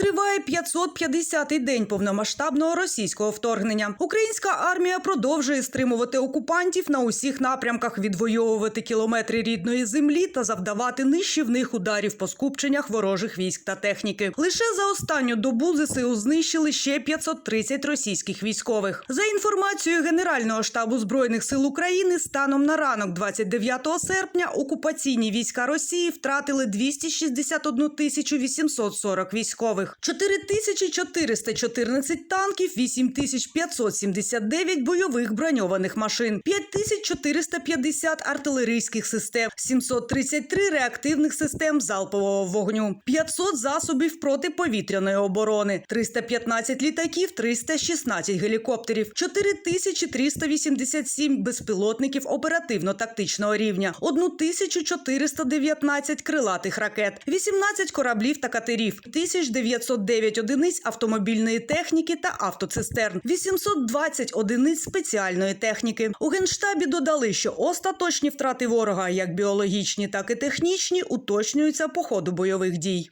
Триває 550-й день повномасштабного російського вторгнення. Українська армія продовжує стримувати окупантів на усіх напрямках, відвоювати кілометри рідної землі та завдавати нищівних ударів по скупченнях ворожих військ та техніки. Лише за останню добу ЗСУ знищили ще 530 російських військових. За інформацією Генерального штабу збройних сил України, станом на ранок 29 серпня окупаційні війська Росії втратили 261 тисячу 840 військових, 4414 танків, 8579 бойових броньованих машин, 5450 артилерійських систем, 733 реактивних систем залпового вогню, 500 засобів протиповітряної оборони, 315 літаків, 316 гелікоптерів, 4387 безпілотників оперативно-тактичного рівня, 1419 крилатих ракет, 18 кораблів та катерів, 1909 одиниць автомобільної техніки та автоцистерн, 820 одиниць спеціальної техніки. У генштабі додали, що остаточні втрати ворога, як біологічні, так і технічні, уточнюються по ходу бойових дій.